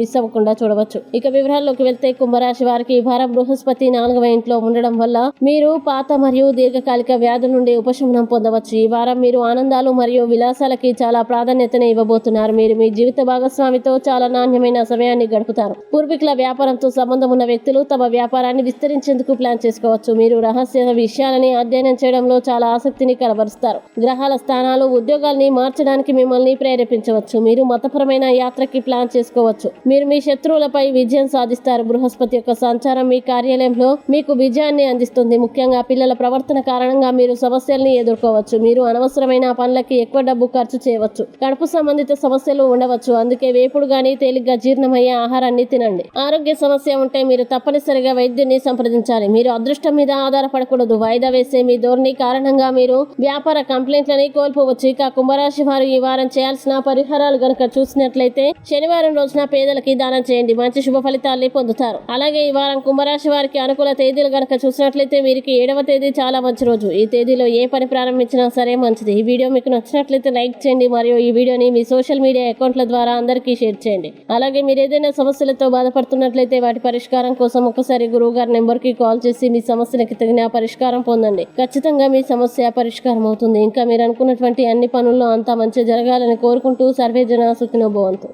Miss అవ్వకుండా చూడవచ్చు. ఇక వివరాల్లోకి వెళ్తే కుంభరాశి వారికి భారం బృహస్పతి నాలుగవ ఇంట్లో ఉండడం వల్ల మీరు పాత మరియు దీర్ఘకాలిక వ్యాధుల నుండి ఉపశమనం పొందవచ్చు. ఈ వారం మీరు ఆనందాలు మరియు విలాసాలకి చాలా ప్రాధాన్యతను ఇవ్వబోతున్నారు. మీరు మీ జీవిత భాగస్వామితో చాలా నాణ్యమైన సమయాన్ని గడుపుతారు. పూర్వీకుల వ్యాపారంతో సంబంధం ఉన్న వ్యక్తులు తమ వ్యాపారాన్ని విస్తరించేందుకు ప్లాన్ చేసుకోవచ్చు. మీరు రహస్య విషయాలని అధ్యయనం చేయడంలో చాలా ఆసక్తిని కనబరుస్తారు. గ్రహాల స్థానాలు ఉద్యోగాల్ని మార్చడానికి మిమ్మల్ని ప్రేరేపించవచ్చు. మీరు మతపరమైన యాత్రకి ప్లాన్ చేసుకోవచ్చు. మీరు మీ శత్రువులపై విజయం సాధిస్తారు. బృహస్పతి యొక్క సంచారం మీ కార్యాలయంలో మీకు విజయాన్ని అందిస్తుంది. ముఖ్యంగా పిల్లల ప్రవర్తన కారణంగా మీరు సమస్యల్ని ఎదుర్కోవచ్చు. మీరు అనవసరమైన పనులకి ఎక్కువ డబ్బు ఖర్చు చేయవచ్చు. కడుపు సంబంధిత సమస్యలు ఉండవచ్చు. అందుకే వేపుడు గాని తేలిగ్గా జీర్ణమయ్యే ఆహారాన్ని తినండి. ఆరోగ్య సమస్య ఉంటే మీరు తప్పనిసరిగా వైద్యుని సంప్రదించాలి. మీరు అదృష్టం మీద ఆధారపడకూడదు. వాయిదా వేసే మీ ధోరణి కారణంగా మీరు వ్యాపార కంప్లైంట్లని కోల్పోవచ్చు. ఇక కుంభరాశి వారు ఈ వారం చేయాల్సిన పరిహారాలు గనక చూసినట్లయితే శనివారం రోజున పేదలకి దానం చేయండి. మంచి శుభ ఫలితాల్ని పొందుతారు. అలాగే ఈ వారం కుంభరాశి వారికి అనుకూల తేదీలు గనక చూసినట్లయితే వీరికి ఏడవ తేదీ చాలా మంచి రోజు. ఈ తేదీలో ఏ పని ప్రారంభించినా సరే మంచిది. ఈ వీడియో మీకు నచ్చినట్లయితే లైక్ చేయండి. మరియు ఈ వీడియోని మీ సోషల్ మీడియా అకౌంట్ల ద్వారా అందరికీ షేర్ చేయండి. అలాగే మీరు ఏదైనా సమస్యలతో బాధపడుతున్నట్లయితే వాటి పరిష్కారం కోసం ఒకసారి గురువు గారి నెంబర్కి కాల్ చేసి మీ సమస్యలకు తగిన పరిష్కారం పొందండి. ఖచ్చితంగా మీ సమస్య పరిష్కారం అవుతుంది. ఇంకా మీరు అనుకున్నటువంటి అన్ని పనుల్లో అంతా మంచి జరగాలని కోరుకుంటూ సర్వేజన జన